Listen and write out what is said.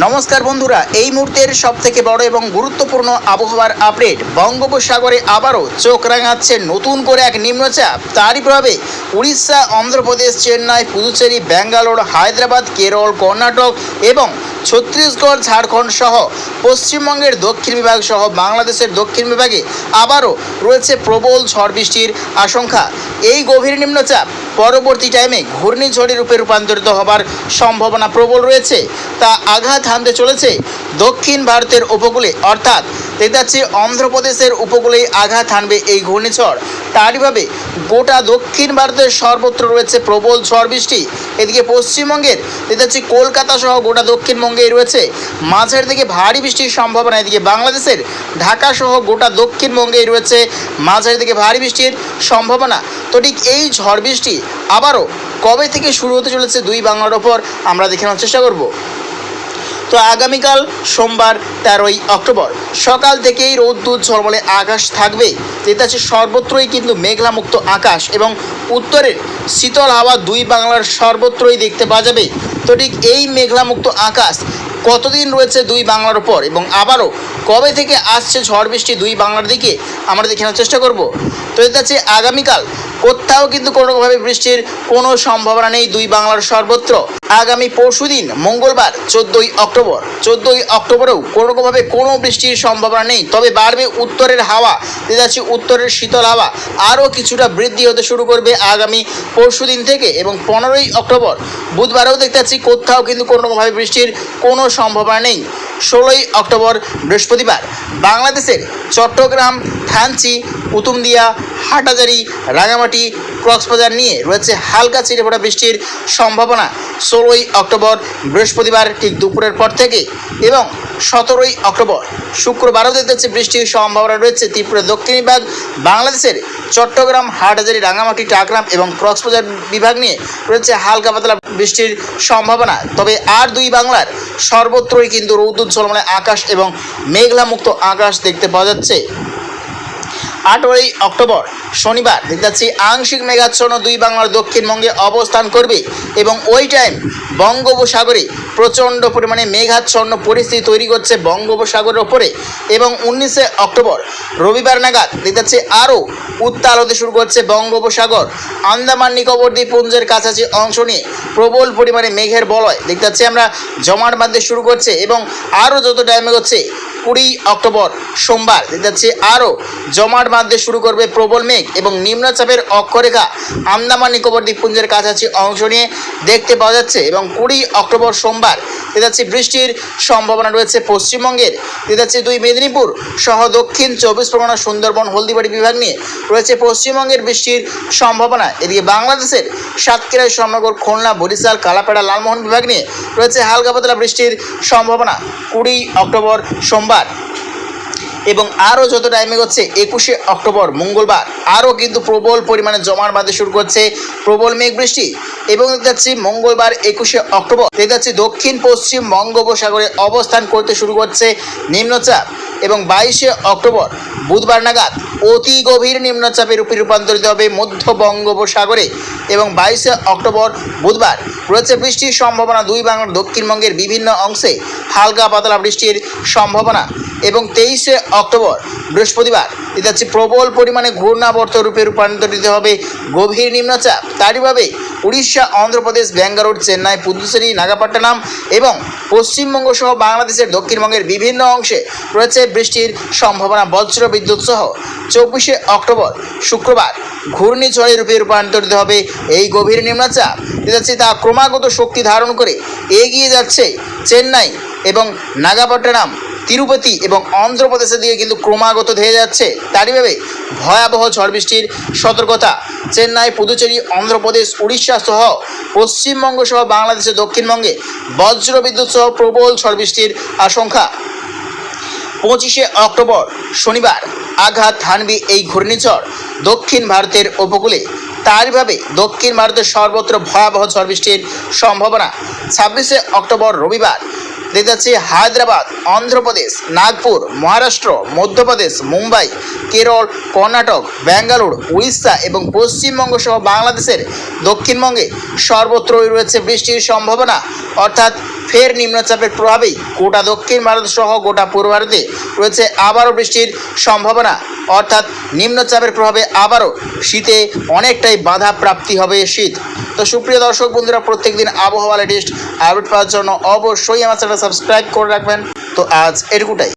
নমস্কার বন্ধুরা, এই মুহূর্তের সব থেকে বড় এবং গুরুত্বপূর্ণ আবহাওয়ার আপডেট বঙ্গোপসাগরে আবারও চোখ রাঙাচ্ছে নতুন করে এক নিম্নচাপ। তারই প্রভাবে উড়িষ্যা, অন্ধ্রপ্রদেশ, চেন্নাই, পুদুচেরি, ব্যাঙ্গালোর, হায়দ্রাবাদ, কেরল, কর্ণাটক এবং ছত্তিশগড়, ঝাড়খণ্ড সহ পশ্চিমবঙ্গের দক্ষিণ বিভাগ সহ বাংলাদেশের দক্ষিণ বিভাগে আবারও রয়েছে প্রবল ঝড় বৃষ্টির আশঙ্কা। এই গভীর নিম্নচাপ পরবর্তী টাইমে ঘূর্ণিঝড়ের রূপে রূপান্তরিত হবার সম্ভাবনা প্রবল রয়েছে। তা আঘাত হানতে চলেছে দক্ষিণ ভারতের উপকূলে, অর্থাৎ দেখতে পাচ্ছি অন্ধ্রপ্রদেশের উপকূলেই আঘাত হানবে এই ঘূর্ণিঝড়। তারইভাবে গোটা দক্ষিণ ভারতের সর্বত্র রয়েছে প্রবল ঝড় বৃষ্টি। এদিকে পশ্চিমবঙ্গের, দেখতে পাচ্ছি কলকাতা সহ গোটা দক্ষিণবঙ্গেই রয়েছে। মাঝের দিকে ভারী বৃষ্টির সম্ভাবনা, এদিকে বাংলাদেশের, ঢাকা সহ গোটা দক্ষিণবঙ্গেই রয়েছে মাঝের দিকে ভারী বৃষ্টির সম্ভাবনা। তো ঠিক এই ঝড় বৃষ্টি আবারও কবে থেকে শুরু হতে চলেছে দুই বাংলার ওপর আমরা দেখে নেওয়ার চেষ্টা করব। তো আগামীকাল সোমবার তেরোই অক্টোবর। সকাল থেকেই রোদ্দুর ঝলমলে আকাশ থাকবে। যেটা হচ্ছে সর্বত্রই কিন্তু মেঘলামুক্ত আকাশ এবং উত্তরের শীতল হাওয়া দুই বাংলার সর্বত্রই দেখতে পাওয়া যাবে। তো ঠিক এই মেঘলামুক্ত আকাশ কতদিন রয়েছে দুই বাংলার ওপর এবং আবারও কবে থেকে আসছে ঝড় বৃষ্টি দুই বাংলার দিকে? আমরা দেখে নেওয়ার চেষ্টা করব। তো এটা হচ্ছে আগামীকাল। কোথাও কিন্তু কোনোভাবে বৃষ্টির কোনো সম্ভাবনা নেই দুই বাংলার সর্বত্র। আগামী পরশুদিন মঙ্গলবার, চোদ্দোই অক্টোবর। চোদ্দোই অক্টোবরেও কোনোরকমভাবে কোনো বৃষ্টির সম্ভাবনা নেই। তবে বাড়বে উত্তরের হাওয়া। যাচ্ছে উত্তরের শীতল হাওয়া। আরও কিছুটা বৃদ্ধি হতে শুরু করবে আগামী পরশুদিন থেকে এবং পনেরোই অক্টোবর। বুধবারেও দেখতে পাচ্ছি কোথাও কিন্তু কোনোরকমভাবে বৃষ্টির কোনো সম্ভাবনা নেই। ষোলোই অক্টোবর বৃহস্পতিবার বাংলাদেশের চট্টগ্রাম থানচি উতুমদিয়া হাটাজারি রাঙামাটি, কক্সবাজার নিয়ে রয়েছে হালকা ছিটে পড়া বৃষ্টির সম্ভাবনা। ষোলোই অক্টোবর বৃহস্পতিবার ঠিক দুপুরের পর থেকে এবং সতেরোই অক্টোবর শুক্রবারও দেখতে বৃষ্টির সম্ভাবনা রয়েছে ত্রিপুরা, দক্ষিণ বিভাগ, বাংলাদেশের চট্টগ্রাম, হাটহাজারি, রাঙামাটি টাকরাম এবং কক্সবাজার বিভাগ নিয়ে রয়েছে হালকা পাতলা বৃষ্টির সম্ভাবনা। তবে আর দুই বাংলার সর্বত্রই কিন্তু রৌদ্র ঝলমলে আকাশ এবং মেঘলামুক্ত আকাশ দেখতে পাওয়া যাচ্ছে। আটই অক্টোবর, শনিবার, দেখতে পাচ্ছি আংশিক মেঘাচ্ছন্ন দুই বাংলার দক্ষিণবঙ্গে অবস্থান করবে এবং ওই টাইম বঙ্গোপসাগরে প্রচণ্ড পরিমাণে মেঘাচ্ছন্ন পরিস্থিতি তৈরি করছে বঙ্গোপসাগরের ওপরে এবং উনিশে অক্টোবর, রবিবার নাগাদ, দেখতে পাচ্ছি আরও উত্তাল হতে শুরু করছে বঙ্গোপসাগর। আন্দামান নিকোবর দ্বীপপুঞ্জের কাছাকাছি অংশ নিয়ে প্রবল পরিমাণে মেঘের বলয়, দেখতে পাচ্ছি আমরা জমাট বাঁধতে শুরু করছে এবং আরও যত টাইমে এগোচ্ছে কুড়ি অক্টোবর সোমবার। পাচ্ছি আরও জমাট বাঁধতে শুরু করবে প্রবল মেঘ এবং নিম্নচাপের অক্ষরেখা আন্দামান নিকোবর দ্বীপপুঞ্জের কাছাকাছি অংশ নিয়ে দেখতে পাওয়া যাচ্ছে এবং কুড়ি অক্টোবর সোমবার পাচ্ছি বৃষ্টির সম্ভাবনা রয়েছে পশ্চিমবঙ্গের। পাচ্ছি দুই মেদিনীপুর সহ দক্ষিণ চব্বিশ পরগনা, সুন্দরবন, হলদিবাড়ি বিভাগ নিয়ে রয়েছে পশ্চিমবঙ্গের বৃষ্টির সম্ভাবনা। এদিকে বাংলাদেশের সাতক্ষীরা শ্যামনগর খুলনা, বরিশাল, কালাপাড়া, লালমোহন বিভাগ নিয়ে রয়েছে হালকা পাতলা বৃষ্টির সম্ভাবনা। কুড়ি অক্টোবর সোমবার এবং আরও যত টাইমে হচ্ছে, একুশে অক্টোবর, মঙ্গলবার, আরও কিন্তু প্রবল পরিমাণে জমার বাঁধে শুরু করছে প্রবল মেঘ বৃষ্টি। এবং দেখতে যাচ্ছি মঙ্গলবার, একুশে অক্টোবর, দেখতে যাচ্ছে দক্ষিণ পশ্চিম বঙ্গোপসাগরে অবস্থান করতে শুরু করছে নিম্নচাপ। এবং বাইশে অক্টোবর, বুধবার নাগাদ অতি গভীর নিম্নচাপের রূপে রূপান্তরিত হবে মধ্য বঙ্গোপসাগরে এবং বাইশে অক্টোবর, বুধবার রয়েছে বৃষ্টির সম্ভাবনা দুই বাংলার দক্ষিণবঙ্গের বিভিন্ন অংশে হালকা পাতলা বৃষ্টির সম্ভাবনা এবং তেইশে অক্টোবর, বৃহস্পতিবার এটা হচ্ছে প্রবল পরিমাণে ঘূর্ণাবর্ত রূপে রূপান্তরিত হবে গভীর নিম্নচাপ। তারইভাবে উড়িষ্যা, অন্ধ্রপ্রদেশ, ব্যাঙ্গালোর, চেন্নাই, পুদুচেরি, নাগাপট্টনম এবং পশ্চিমবঙ্গ সহ বাংলাদেশের দক্ষিণবঙ্গের বিভিন্ন অংশে রয়েছে বৃষ্টির সম্ভাবনা, বজ্র বিদ্যুৎ সহ। চব্বিশে অক্টোবর, শুক্রবার, ঘূর্ণিঝড়ের রূপে রূপান্তরিত হবে এই গভীর নিম্নচাপ। যেটা হচ্ছে তা ক্রমাগত শক্তি ধারণ করে এগিয়ে যাচ্ছে চেন্নাই এবং নাগাপট্টনম। তিরুপতি এবং অন্ধ্রপ্রদেশের দিকে কিন্তু ক্রমাগত ধেয়ে যাচ্ছে। তারইভাবে ভয়াবহ ঝড় বৃষ্টির সতর্কতা চেন্নাই, পুদুচেরি, অন্ধ্রপ্রদেশ, উড়িষ্যা সহ পশ্চিমবঙ্গ সহ বাংলাদেশের দক্ষিণবঙ্গে বজ্র বিদ্যুৎ সহ প্রবল ঝড় বৃষ্টির আশঙ্কা। পঁচিশে অক্টোবর, শনিবার, আঘাত হানবে এই ঘূর্ণিঝড় দক্ষিণ ভারতের উপকূলে। তারইভাবে দক্ষিণ ভারতের সর্বত্র ভয়াবহ ঝড় বৃষ্টির সম্ভাবনা। ছাব্বিশে অক্টোবর, রবিবার দেখতে যাচ্ছে হায়দ্রাবাদ, অন্ধ্রপ্রদেশ, নাগপুর, মহারাষ্ট্র, মধ্যপ্রদেশ, মুম্বাই, কেরল, কর্ণাটক, ব্যাঙ্গালোর, উড়িষ্যা এবং পশ্চিমবঙ্গ সহ বাংলাদেশের দক্ষিণবঙ্গে সর্বত্রই রয়েছে বৃষ্টির সম্ভাবনা। অর্থাৎ ফের নিম্নচাপের প্রভাবেই গোটা দক্ষিণ ভারত সহ গোটা পূর্ব ভারতে রয়েছে আবারও বৃষ্টির সম্ভাবনা। অর্থাৎ নিম্নচাপের প্রভাবে আবারও শীতে অনেকটাই বাধা প্রাপ্তি হবে শীত। তো সুপ্রিয় দর্শক বন্ধুরা প্রত্যেক দিন আবহাওয়া লেটেস্ট আপডেট পাওয়ার জন্য অবশ্যই আমার চ্যানেল সাবস্ক্রাইব করে রাখবেন। তো আজ এটুকুটাই।